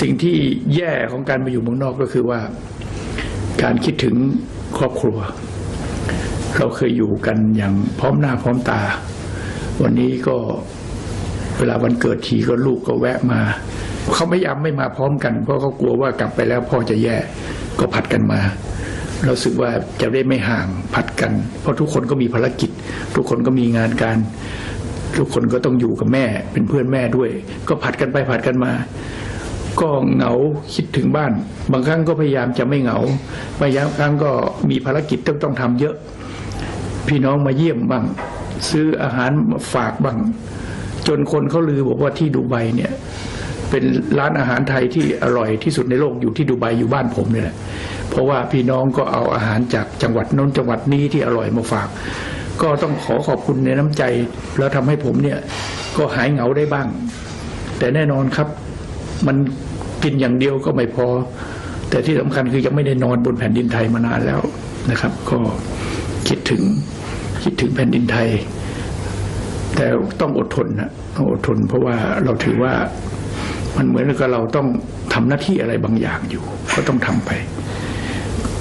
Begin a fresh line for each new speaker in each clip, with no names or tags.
สิ่งที่แย่ของการมาอยู่เมืองนอกก็คือว่า การคิดถึงครอบครัว เราเคยอยู่กันอย่างพร้อมหน้าพร้อมตา วันนี้ก็เวลาวันเกิดทีก็ลูกก็แวะมาเขาไม่ย้ำไม่มาพร้อมกัน เพราะเขากลัวว่ากลับไปแล้วพ่อจะแย่ก็ผัดกันมาเราสึกว่าจะได้ไม่ห่างผัดกัน เพราะทุกคนก็มีภารกิจ ทุกคนก็มีงานการ ทุกคนก็ต้องอยู่กับแม่เป็นเพื่อนแม่ด้วย ก็ผัดกันไปผัดกันมา ก็เหงาคิดถึงบ้าน บางครั้งก็พยายามจะไม่เหงาบางครั้งก็มีภารกิจต้องต้องทำเยอะ พี่น้องมาเยี่ยมบ้าง ซื้ออาหารฝากบ้าง จนคนเขาลือบอกว่าที่ดูไบเนี่ยเป็นร้านอาหารไทยที่อร่อยที่สุดในโลกอยู่ที่ดูไบอยู่บ้านผมนี่แหละเพราะว่าพี่น้องก็เอาอาหารจากจังหวัดน้นจังหวัดนี้ที่อร่อยมาฝาก ก็ต้องขอขอบคุณในน้ำใจ แล้วทำให้ผมเนี่ยก็หายเหงาได้บ้าง แต่แน่นอนครับ มันกินอย่างเดียวก็ไม่พอ แต่ที่สำคัญคือยังไม่ได้นอนบนแผ่นดินไทยมานานแล้วนะครับ ก็คิดถึงคิดถึงแผ่นดินไทย แต่ต้องอดทนนะต้องอดทน เพราะว่าเราถือว่ามันเหมือนกับเราต้องทำหน้าที่อะไรบางอย่างอยู่ ก็ต้องทำไป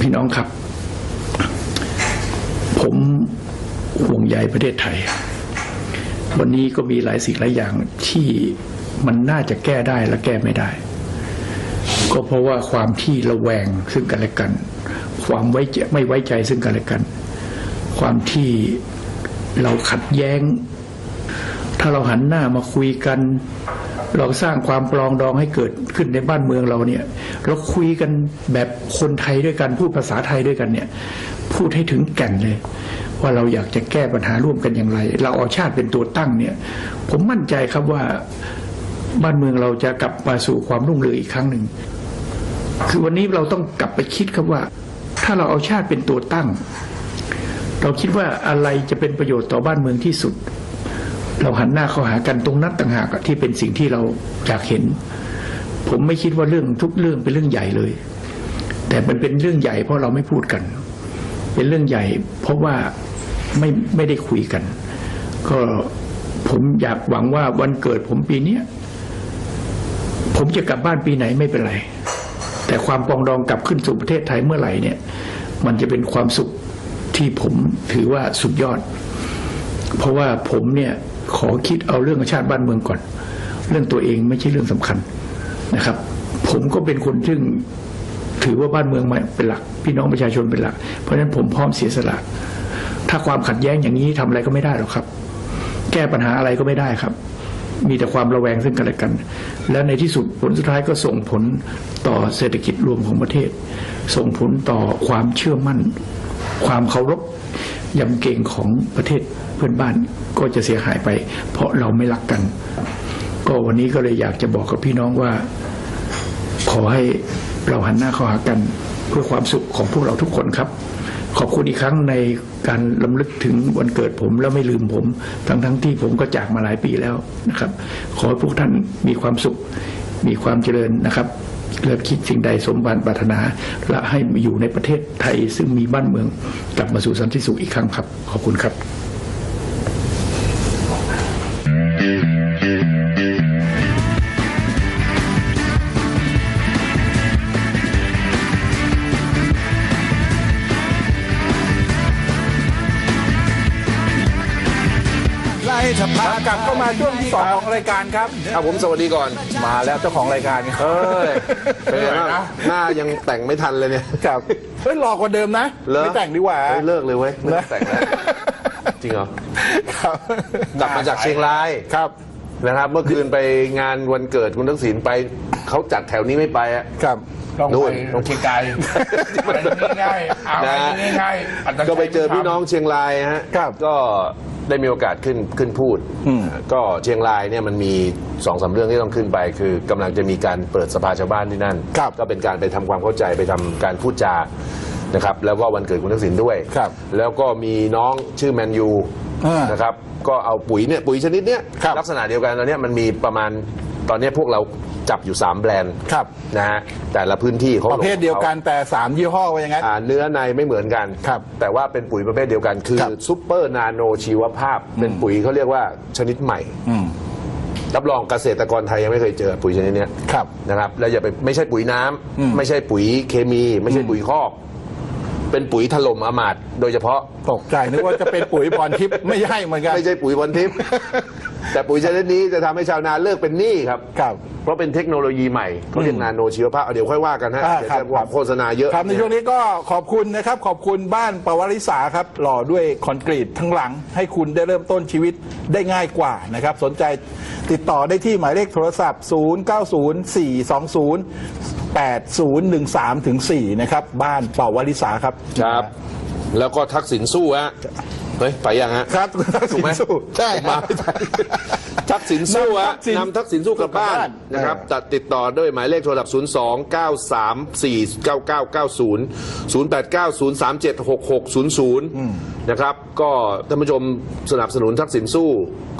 พี่น้องครับ ผมห่วงใยประเทศไทย วันนี้ก็มีหลายสิ่งหลายอย่างที่ มันน่าจะแก้ได้และแก้ไม่ได้ ก็เพราะว่าความที่ระแวงซึ่งกันและกัน ความไว้ใจไม่ไว้ใจซึ่งกันและกัน ความที่เราขัดแย้ง ถ้าเราหันหน้ามาคุยกัน เราสร้างความปลองดองให้เกิดขึ้นในบ้านเมืองเราเนี่ย เราคุยกันแบบคนไทยด้วยกันพูดภาษาไทยด้วยกันเนี่ย พูดให้ถึงแก่นเลยว่าเราอยากจะแก้ปัญหาร่วมกันอย่างไร เราเอาชาติเป็นตัวตั้งเนี่ย ผมมั่นใจครับว่า บ้านเมืองเราจะกลับมาสู่ความรุ่งเรืองอีกครั้งหนึ่ง คือวันนี้เราต้องกลับไปคิดครับว่า ถ้าเราเอาชาติเป็นตัวตั้ง เราคิดว่าอะไรจะเป็นประโยชน์ต่อบ้านเมืองที่สุด เราหันหน้าเข้าหากันตรงนั้นต่างหากที่เป็นสิ่งที่เราอยากเห็น ผมไม่คิดว่าเรื่องทุกเรื่องเป็นเรื่องใหญ่เลย แต่มันเป็นเรื่องใหญ่เพราะเราไม่พูดกัน เป็นเรื่องใหญ่ เพราะว่าไม่ไม่ได้คุยกัน ก็ผมอยากหวังว่าวันเกิดผมปีเนี้ ผมจะกลับบ้านปีไหนไม่เป็นไร แต่ความปองดองกลับขึ้นสู่ประเทศไทยเมื่อไหร่เนี่ย มันจะเป็นความสุขที่ผมถือว่าสุดยอด เพราะว่าผมเนี่ยขอคิดเอาเรื่องชาติบ้านเมืองก่อน เรื่องตัวเองไม่ใช่เรื่องสำคัญนะครับ ผมก็เป็นคนซึ่งถือว่าบ้านเมืองเป็นหลัก พี่น้องประชาชนเป็นหลัก เพราะฉะนั้นผมพร้อมเสียสละ ถ้าความขัดแย้งอย่างนี้ทำอะไรก็ไม่ได้หรอกครับ แก้ปัญหาอะไรก็ไม่ได้ครับ มีแต่ความระแวงซึ่งกันและกัน แล้วในที่สุดผลสุดท้ายก็ส่งผลต่อเศรษฐกิจรวมของประเทศ ส่งผลต่อความเชื่อมั่น ความเคารพยำเกรงของประเทศเพื่อนบ้านก็จะเสียหายไป เพราะเราไม่รักกัน ก็วันนี้ก็เลยอยากจะบอกกับพี่น้องว่า ขอให้เราหันหน้าเข้าหากันเพื่อความสุขของพวกเราทุกคนครับ ขอบคุณอีกครั้งในการลำลึกถึงวันเกิดผมแล้วไม่ลืมผม ทั้งทั้งที่ผมก็จากมาหลายปีแล้วนะครับ ขอให้พวกท่านมีความสุข มีความเจริญนะครับเลิกคิดสิ่งใดสมบัติปรารถนา และให้อยู่ในประเทศไทยซึ่งมีบ้านเมือง กลับมาสู่สันติสุขอีกครั้งครับ ขอบคุณครับ
ไล่ถ้าพักกลับก็มาช่วงที่สองของรายการครับ
ครับผมสวัสดีก่อน
มาแล้วเจ้าของรายการ
เอ้ยเป็นไงบ้าง
นะ
หน้ายังแต่งไม่ทันเลยเนี่ย
ครับเฮ้ยหลอกกว่าเดิมนะไม่แต่งดีกว่า
เฮ้ยเลิกเลยเว้ยไม่แต่งแล้วจริงเหรอ
ครับ
กลับมาจากเชียงราย
ครับ
นะครับ เมื่อคืนไปงานวันเกิดคุณทักษิณไปเขาจัดแถวนี้ไม่ไปอะ
ครับ
ต้องไป
น
ลงเคียงไกลง่ายๆเอาง่ายๆอัตชัย
ก็ไปเจอพี่น้องเชียงรายฮะ
ครับ
ก็ได้มีโอกาสขึ้นขึ้นพูด
อืม
ก็เชียงรายเนี่ยมันมีสองสามเรื่องที่ต้องขึ้นไป คือกำลังจะมีการเปิดสภาชาวบ้านที่นั่น
ครับ
ก็เป็นการไปทำความเข้าใจไปทำการพูดจานะครับ แล้วก็วันเกิดคุณทักษิณด้วย
ครับ
แล้วก็มีน้องชื่อแมนยู
อ่าน
นะครับก็เอาปุ๋ยเนี่ยปุ๋ยชนิดเนี้ย
ครับ
ลักษณะเดียวกันตอนเนี้ยมันมีประมาณ ตอนเนี้ยพวกเราจับอยู่ 3 แบรนด์
ครับ
นะฮะแต่ละพื้นที่เขา
ประเภทเดียวกันแต่สามยี่ห้อว่าอย่างนั้น
อ่าเนื้อในไม่เหมือนกัน
ครับ
แต่ว่าเป็นปุ๋ยประเภทเดียวกัน คือ
ครับ
ซุปเปอร์นาโนชีวภาพ เป็นปุ๋ยเขาเรียกว่าชนิดใหม่
อืม
รับรองเกษตรกรไทยยังไม่เคยเจอปุ๋ยชนิดเนี้ย
ครับ
นะครับแล้วอย่าไปไม่ใช่ปุ๋ยน้ำไม่ใช่ปุ๋ยเคมี ไม่ใช่ปุ๋ยคอก เป็นปุ๋ยถล่มอมาตย์โดยเฉพาะ
ตกใจนึกว่าจะเป็นปุ๋ยพรทิพย์ไม่ใช่เหมือนกัน
ไม่ใช่ปุ๋ยวันทิพย์ แต่ปุ๋ยชนิดนี้จะทำให้ชาวนาเลิกเป็นหนี้ครับ
ครับ
เพราะเป็นเทคโนโลยีใหม่เขาเรียกนาโนชีวภาพเอาเดี๋ยวค่อยว่ากันฮะ
อ่า
เดี๋ยว
ครับ
จะบอกโฆษณาเยอะ
ครับในช่วงนี้ก็ขอบคุณนะครับ ขอบคุณบ้านปวริษาครับ หล่อด้วยคอนกรีตทั้งหลัง ให้คุณได้เริ่มต้นชีวิตได้ง่ายกว่านะครับ สนใจติดต่อได้ที่หมายเลขโทรศัพท์ 0904208013ถึง4นะครับ บ้านปวริษาครับ
ครับ แล้วก็ทักษิณสู้ฮะ เฮ้ยไปยังฮะ
ครับทัก
ถู
ษิ
ก
ณ
ไหม
สู้ใช่
ผมมาไม่ทันทักษิณสู้ฮะ
นำทักษิณ
นำทักษิณสู้กลับบ้าน
กลับบ้าน
นะครับ
เออ
ตัดติดต่อด้วยหมายเลขโทรศัพท์ 0 2 9 3 4 9 9 9 0 0 8 9 0 3 7 6 6 0 0 นะครับ ก็ท่านผู้ชมสนับสนุนทักษิณสู้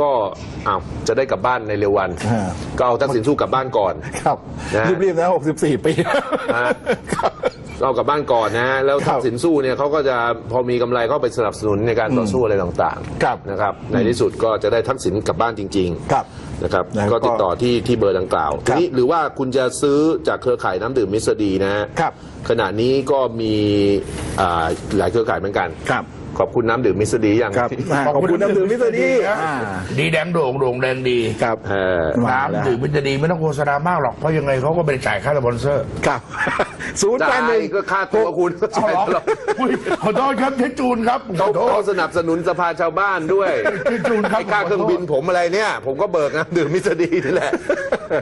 ก็อ้าวจะได้กลับบ้านในเร็ววัน
อ่า
ก็เอาทักษิณสู้กลับบ้านก่อน
ครับ
นะ
รีบๆนะ 64 ปี
ฮะ
ครับ
เอากลับบ้านก่อนนะฮะแล้ว
ครั
ทั
บ
กษิณสู้เนี่ยเขาก็จะพอมีกำไรก็ไปสนับสนุนในการต่อสู้อะไรต่าง
ครับ
ๆนะครับในที่สุดก็จะได้ทักษิณกลับบ้านจริง
ครับ
ๆนะครับ
แล้วก็
ก็ติดต่อที่ที่เบอร์ดังกล่าว
ครั
ที
บ
นี้หรือว่าคุณจะซื้อจากเครือข่ายน้ำดื่มมิสดีนะฮะ
ครับ
ขณะนี้ก็มีอ่าหลายเครือข่ายเหมือนกัน
ครับ
ขอบคุณน้ำดื่มมิสดีอย่าง
ครับอ่าขอบคุณน้ำดื่มมิสเตอร์ดี
ครับ
อ่า
ดีแดงโด่งโด่งแดงดี
ครับ
เออ
มาแล้ว
น้ำดื่มมิตรดีไม่ต้องโฆษณามากหรอกเพราะยังไงเขาก็ไม่ได้จ่ายค่าสปอนเซอร์
ครับศูนย์แป
ได้
ดหนึ่ง
ก็ค่าตัวคุณก็
เอา
ใช่
เหรอ
ตลอด
อุ๊ยขอโทษครับเทจูนครับข
เขา
อโท
เขา
ษ
สนับสนุนสภาชาวบ้านด้วย
พี่จูนครับ
ไอ้ค่าเครื่องบินผมอะไรเนี่ย ผมก็เบิกนะดื่มมิสดีนี่แหละ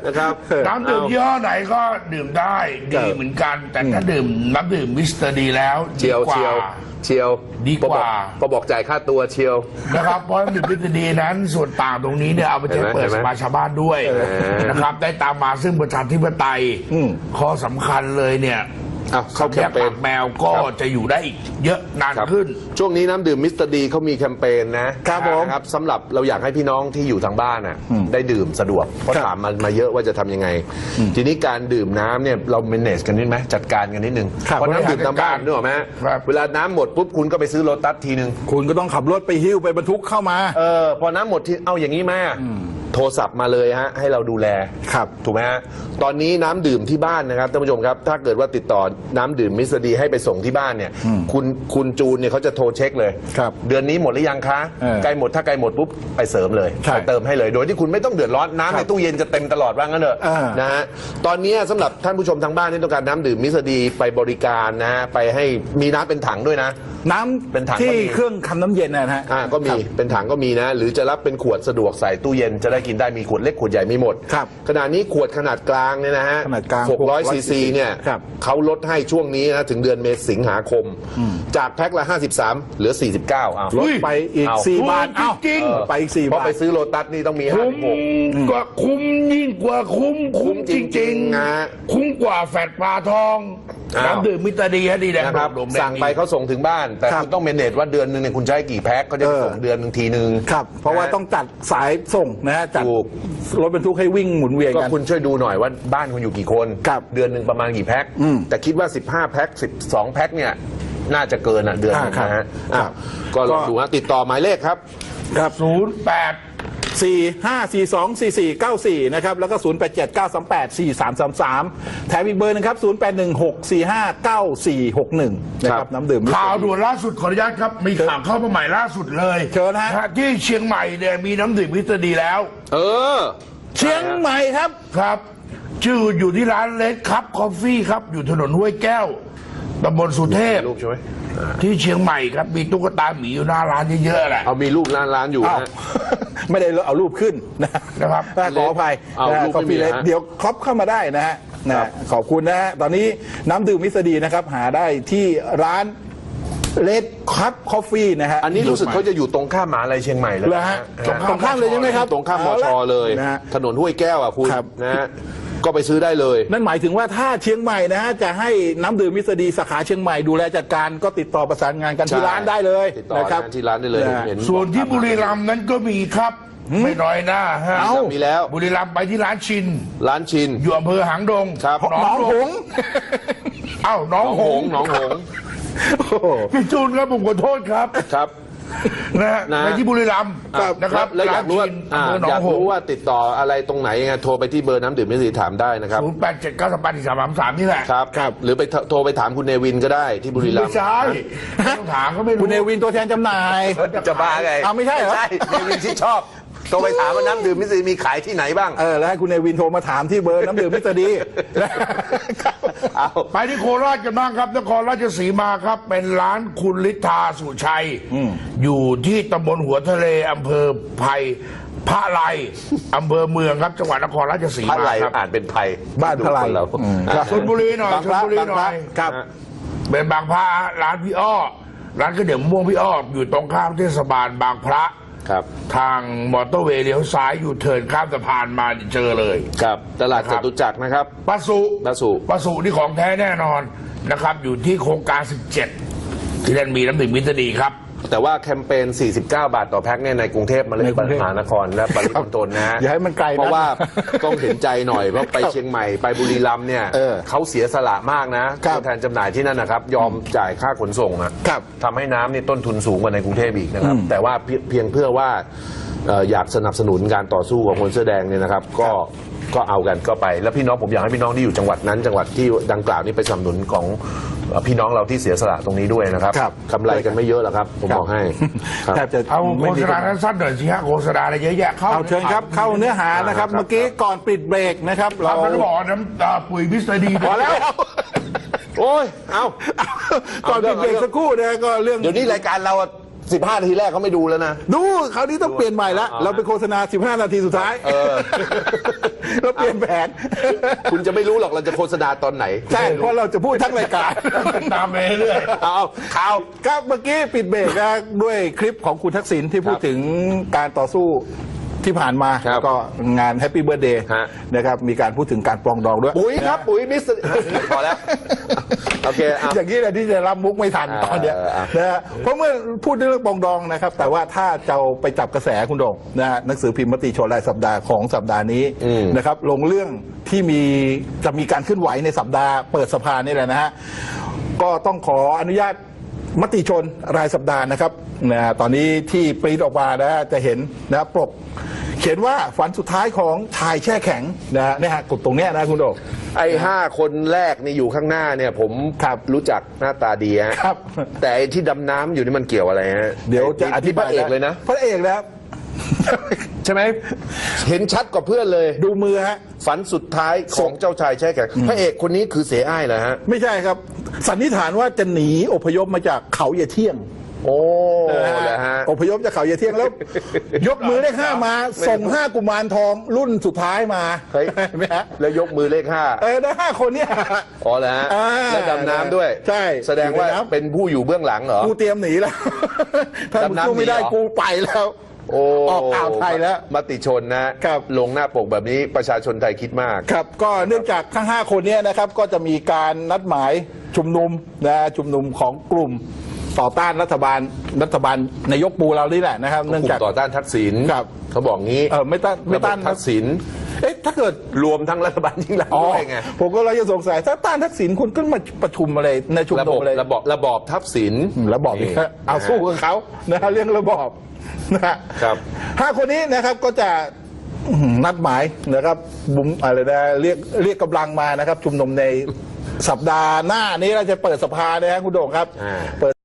นะครับ
น้ำดื่มยี่ห้อไหนก็ดื่มได้ดีเหมือนกัน แต่ถ้าดื่มน้ำดื่มมิสเตอร์ดีแล้ว
เชียว
ดีกว่า
เชียวเชียว
ดีกว่า
พอบอกจ่ายค่าตัวเชียว
นะครับเพราะน้ำดื่มมิสเตอร์ดีนั้นส่วนต่างตรงนี้เนี่ยเอาไปใช้
เห็นไหม
เปิด
เห็นไหม
สภาชาวบ้านด้วย
เออ
นะครับได้ตามมาซึ่งประชาธิปไตย
อืม
ข้อสำคัญเลยเนี่ย
อ้าวเข้าแค
แค่
มเป
ปา
ญ
กแมวก็จะอยู่ได้อีกเยอะนาน
ครับ
ขึ้น
ช่วงนี้น้ำดื่มมิสเตอร์ดีเขามีแคมเปญนะครับ
ผม
นะครับสำหรับเราอยากให้พี่น้องที่อยู่ทางบ้านน่ะได้ดื่มสะดวกเพราะ
ครับ
ถามมามาเยอะว่าจะทำยังไง ทีนี้การดื่มน้ำเนี่ยเรา manage กันนิดไหมจัดการกันนิดนึง
ครับ
เพราะน้ำดื่มทางบ้าน
จัดการ
นึกออกไหม
ครับ
เวลาน้ำหมดปุ๊บคุณก็ไปซื้อโลตัสทีนึง
คุณก็ต้องขับรถไปหิ้วไปบรรทุกเข้ามา
เออพอน้ำหมดที่เอาอย่างนี้มา โทรศัพท์มาเลยฮะให้เราดูแล
ครับ
ถูกไหมฮะตอนนี้น้ำดื่มที่บ้านนะครับท่านผู้ชมครับถ้าเกิดว่าติดต่อน้ำดื่มมิสดีให้ไปส่งที่บ้านเนี่ยคุณคุณจูนเนี่ยเขาจะโทรเช็คเลย
ครับ
เดือนนี้หมดหรือยังคะ
เออ
ใกล้หมดถ้าใกล้หมดปุ๊บไปเสริมเลย
ใช่
ไปเติมให้เลย โดยที่คุณไม่ต้องเดือดร้อนน้ำ
ครั
ใน
บ
ตู้เย็นจะเต็มตลอดว่างั้นเถอะ
อ่าน
นะฮะตอนนี้สำหรับท่านผู้ชมทางบ้านที่ต้องการน้ำดื่มมิสดีไปบริการนะฮะไปให้มีน้ำเป็นถังด้วยนะ
น้
เป็นถังำ
ที่
ก็มี
เครื่องทำน้ำเย็นนะฮะ
อ่าก็มี
ครับ
เป็นถังก็มีนะ หรือจะรับเป็นขวดสะดวกใส่ตู้เย็นจะได้กินได้มีขวดเล็กขวดใหญ่มีหมด
ครับ
ขณะนี้ขวดขนาดกลางเนี่ยนะฮะ
ขนาดกลาง
600ซีซีเนี่ย
ครับ
เขาลดให้ช่วงนี้นะถึงเดือนเมษสิงหาคม จากแพ็คละ 53 เหลือ 49อ้าว
ลดไปอีก
เอา
สี่บาท
ถูก
เอ้า
จริง
เออไปอีกสี่
เพราะ
บาท
ไปซื้อโลตัสนี่ต้องมี
คุ้ม
56
กว่าคุ้มยิ่งกว่าคุ้ม
คุ้
คุ้ม
ม
จ
จริ
ริง
งๆ
ๆ
นะ
คุ้มกว่าแฟดปลาทอง
อ้าว
น้ำดื่มมิตรดีฮะดีแดง
นะครับ
โด่งแด
สั่งไปเขาส่งถึงบ้าน แต่
ครับ
คุณต้องเมนเนจว่าเดือนหนึงเนี่ยคุณใช้กี่แพ็คเขาจะไป
เออ
ส่งเดือนหนึ่งทีหนึ่ง
ครับเพราะว่า
นะ
ต้องจัดสายส่งนะฮะจัด
ถูก
รถบรรทุกให้วิ่งหมุนเวียน
ก็
กัน
คุณช่วยดูหน่อยว่าบ้านคุณอยู่กี่คน
ครับ
เดือนหนึ่งประมาณกี่แพ็ค
อืม
แต่คิดว่า 15 แพ็ค12 แพ็คเนี่ยน่าจะเกินอะเดือนหนึง
อ่าครับ
นะฮะ
ครั
อะ
บ
ก็ลอง
ก็
ดูฮะติดต่อหมายเลขครับ
ครับ
ศูน ย์แปด
สี่ห้าสี่สองสี่สี่เก้าสี่นะครับ แล้วก็ศูนย์แปดเจ็ดเก้าสามแปดสี่สามสามสามแถมอีกเบอร์หนึงครับศูนย์แปดหนึ่งหกสี่ห้าเก้าสี่หกหนึ่งนะค
ครั
รับบน้ำดื่ม
ข่าวด่วนล่าสุดขออนุญาตครับ มีข่าวเข้ามาใหม่ล่าสุดเลย
เชิญฮะ
ที่เชียงใหม่เนี่ยมีน้ำดื่มมิตรดีแล้ว
เออ
เชียงใหม่ครับ
ครับ ชื่ออยู่ที่ร้านเลดคัพคอฟฟี่ครับ อยู่ถนนห้วยแก้ว ตำบลสุเทพ
รูปใช่ไหม
ที่เชียงใหม่ครับ มีตุ๊กตาหมีอยู่หน้าร้านเยอะๆแหละ
เอามีรูปร้านร้านอยู่
อ้าว
นะ
ไม่ได้เอารูปขึ้นนะ
นะครับ
ขออภัย
เอา
นะ
รูป
ขอ
ไม่มี
พี่เลย
นะฮะ
เดี๋ยวครอปเข้ามาได้นะฮะนะขอบคุณนะฮะตอนนี้น้ำดื่มมิสดีนะครับ หาได้ที่ร้านเลดคัพคอฟฟี่นะฮะ
อันนี้รู้สึกเขาจะอยู่ตรงข้ามมหาลัยเชียงใหม่เลย
เหรอฮะตรงข้ามตรงข้ามเลยใช่ไหมครับ
ตรงข้ามม
เอา
ช
ละ
เลย
นะฮะ
ถนนห้วยแก้วอะคุณ
ครับ
นะฮะ ก็ไปซื้อได้เลย
นั่นหมายถึงว่าถ้าเชียงใหม่นะฮะจะให้น้ำดื่มมิสดีสาขาเชียงใหม่ดูแลจัดการก็ติดต่อประสานงานกันที่
ใช่
ร้านได้เลย
ติดต่อ
นะครับ
นะที่ร้านได้เลย
นะฮะ
เห็น
ส่วนที่บุรีรัมย์นั้นก็มีครับ ไม่น้อยหน้าฮะ
เอ้า
มีแล้ว
บุรีรัมย์ไปที่ร้านชิน
ร้านชิน
อยู่อำเภอหางดง
ครับ
หน
น้
อ
องง
ห
ห
ง
งส์
เอ้าน้อง
น้อง
ห
ห
ง
งส์น้องหงส์
โอ้โห
พี่จูนครับผมขอโทษครับ
ครับ
นะฮะ
นะ
ไปที่บุรีรัมย์
ครับ
นะครับ
แล้วอยากรู้ว่า
จีน
อ่า
อำเภอหนอ
องยาก
หง
รู้ว่าติดต่ออะไรตรงไหนยังไงโทรไปที่เบอร์น้ำดื่มไม่สีถามได้นะครับ
ศูนย์แปดเจ็ดเก้าสามแปดสามสามสามนี่แหละ
ครับครับหรือไปโทรไปถามคุณเนวินก็ได้ที่บุรีรัม
ไม่
ย์
ใช่ไม่ต้องถามก็ไม่รู้
คุณเนวินตัวแทนจำหน่าย
จะบ้าไง
อ้าวไม่ใช่เหรอ
ใช่เนวินที่ชอบ โทรไปถามว่าน้ำดื่มมิสซีมีขายที่ไหนบ้าง
เออแล้วให้คุณเนวินโทรมาถามที่เบอร์น้ำดื่มมิสเตอร์ดี
เอา
ไปที่โคราชกันบ้างครับนครราชสีมาครับ เป็นร้านคุณลิทาสุชัย อยู่ที่ตำบลหัวทะเลอำเภอไผ่พระไลอำเภอเมืองครับจังหวัดนครราชสี
พระ
มา
ไร
ครับ
อ่านเป็นไพ
บ้านพระไล
ดูคเรา
อืม
อะ
ชลบุรีหน่อย
บาง
ช
พ
ล
ระ
บุรี
บาง
ห
พ
น่
ระ
อย
ครับ
เป็นบางพระร้านพี่อ้อร้านก๋วยเตี๋ยวมะม่วงพี่อ้ออยู่ตรงข้ามเทศบาลบางพระ
ครับ
ทางมอเตอร์เวย์เลี้ยวซ้ายอยู่เทิร์นข้ามสะพานมาเจอเลย
ครับตลาด
ครั
จ
บ
ตุจักรนะครับ
ปลาสุ
ปลาสุ
ปลาสุนี่ของแท้แน่นอนนะครับ อยู่ที่โครงการ 17 ที่นั่นมีน้ำดื่มมิตรดีครับ
แต่ว่าแคมเปญ 49 บาทต่อแพ็คเนี่ยในกรุงเทพมาเลย
ในกรุงเทพ
มหานครและปริมณฑลนะฮะ
อย่าให้มันไกลนะ
เพราะว่าต้องเห็นใจหน่อยเพราะไปเชียงใหม่ไปบุรีรัมย์เนี่ย
เออ
เขาเสียสละมากนะครับ ตัวแทนจำหน่ายที่นั่นนะครับ ยอมจ่ายค่าขนส่งนะครับ ทำให้น้ำนี่ต้นทุนสูงกว่าในกรุงเทพอีกนะครับ แต่ว่าเพียงเพียงเพื่อว่าเอ่ออยากสนับสนุนการต่อสู้ของคนเสื้อแดงเนี่ยนะครับ ก็ ก็เอากันก็ไปแล้วพี่น้องผมอยากให้พี่น้องที่อยู่จังหวัดนั้น จังหวัดที่ดังกล่าวนี้ไปสนับสนุนของพี่น้องเราที่เสียสละตรงนี้ด้วยนะครับ
ครับ
กำไรกันไม่เยอะหรอกครับ ผมบอกให้
แทบจะ
เอาโฆ
ไม่
ษ
มี
ณาสั้นหน่อยสิฮะโฆษณาอะไรเยอะแยะเข้า
เอาเชิญครับเข้าเนื้อหานะครับ เมื่อกี้ก่อนปิดเบรกนะครับ
เราบอกน้ำตาปุ๋ยพิสเตอดี
พอแล้ว โอ้ย เอา
ก่อนปิดเบรกสักครู่นะก็เรื่อง
เดี๋ยวนี้รายการเรา 15 นาทีแรกเขาไม่ดูแล้วนะ
ดูคราวนี้ต้องเปลี่ยนใหม่ละ
เรา
ไปโฆษณา 15 นาทีสุดท้าย
เรา
เปลี่ยนแผน
คุณจะไม่รู้หรอกเราจะโฆษณาตอนไหน
ใช่เพราะเราจะพูดทั้งรายการ
ตามไปเรื่อย
เอาข่าว
ก็เมื่อกี้ปิดเบรกด้วยคลิปของคุณทักษิณที่พูดถึงการต่อสู้ ที่ผ่านมา
ครับ
แล้วก็งานแฮปปี้เบ t ร์ a เดย์
ฮะ
นะครับมีการพูดถึงการปรองดองด้วย
ปุ๋ยครับ ปุ๋ยมิสเตอร์พอแล้ว โอเคเอา
อย่างนี้แหละที่จะรับมุกไม่ทัน
อ่า
ตอนเนี้ย
เออเออ
นะฮะเพราะเมื่อพูดเรื่องปรองดองนะครับ แต่ว่าถ้าจะเอาไปจับกระแสคุณโดงนะฮะหนังสือพิมพ์มติชนรายสัปดาห์ของสัปดาห์นี้
อืม
นะครับลงเรื่องที่มีจะมีการเคลื่อนไหวในสัปดาห์เปิดสภานี่แหละนะฮะก็ต้องขออนุญาต มติชนรายสัปดาห์นะครับนะตอนนี้ที่ปริ้นออกมานะฮะจะเห็นนะปกเขียนว่าฝันสุดท้ายของชายแช่แข็งนะฮะเนี่ยฮะกดตรงเนี้ยนะคุณโดง
ไอ้ห้าคนแรกนี่อยู่ข้างหน้าเนี่ย ผม
ครับ
รู้จักหน้าตาดีฮะ
ครับ
แต่ไอ้ที่ดำน้ำอยู่นี่มันเกี่ยวอะไรฮะ
เดี๋ยวจะอธิบาย
พระเอกเลยนะ
พระเอกแล้ว
ใช่ไหมเห็นชัดกว่าเพื่อนเลย
ดูมือฮะ
ฝันสุดท้ายของเจ้าชายแช่แข็งพระเอกคนนี้คือเสียอ้ายเหรอฮะ
ไม่ใช่ครับ สันนิษฐานว่าจะหนีอพยพมาจากเขาเยเที่ยง
โอ้
นะ
เหรอ
ฮะ
ฮะ
อพยพจากเขาเยเที่ยงแล้ว ยกมือเลขห้ามา ส่งห้ากุมารทองรุ่นสุดท้ายมา
เฮ้ย
เห็นไหมฮะ
แล้วยกมือเลขห้า
เออได้ห้าคนเนี่ย
อ๋อเหรอฮะ
อ่า
แล้วดำน้ำด้วย
ใช่
แสดงว่า
อยู่ในน้ำ
เป็นผู้อยู่เบื้องหลังเหรอ
กูเตรียมหนีแล้ว ถ้ามึง
ดำน้ำ
สู้ไม่ได้
หนีเหรอ
กูไปแล้ว
โอ้
ออกอ่าวไทยแล้ว
มติชนนะครับ ลงหน้าปกแบบนี้ประชาชนไทยคิดมาก
ครับก็เนื่องจากทั้ง 5 คนเนี้นะครับก็จะมีการนัดหมายชุมนุมนะชุมนุมของกลุ่มต่อต้านรัฐบาลรัฐบาลนายกปูเรานี่แหละนะครับ
ก
เนื่อง
ลุ่
จาก
มต่อต้านทักษิณ
ครับ
เขาบอกงี้
เออไม่ต้านไม่ต้าน
ระบบทักษิณ
เอ๊ะถ้าเกิด
รวมทั้งรัฐบาลยิ่งรักษณ์
อ๋อ
ด้วยไง
ผมก็เลยจะสงสัยถ้าต้านทักษิณคุณก็มาประชุมอะไรในชุม
ระ
นุ
บ
ม
บ
อะไร
ระบอบระบอบทักษิณ
ระบอบอีกแล้วเอาสู้กับเขานะฮะเรื่องระบอบ นะฮะ
ครับ
ห้าคนนี้นะครับก็จะอื้อหือนัดหมายนะครับบุมอะไรนะเรียกเรียกกำลังมานะครับชุมนุมในสัปดาห์หน้านี้เราจะเปิดสภานะฮะคุณโด่งครับ
อ่า
เปิด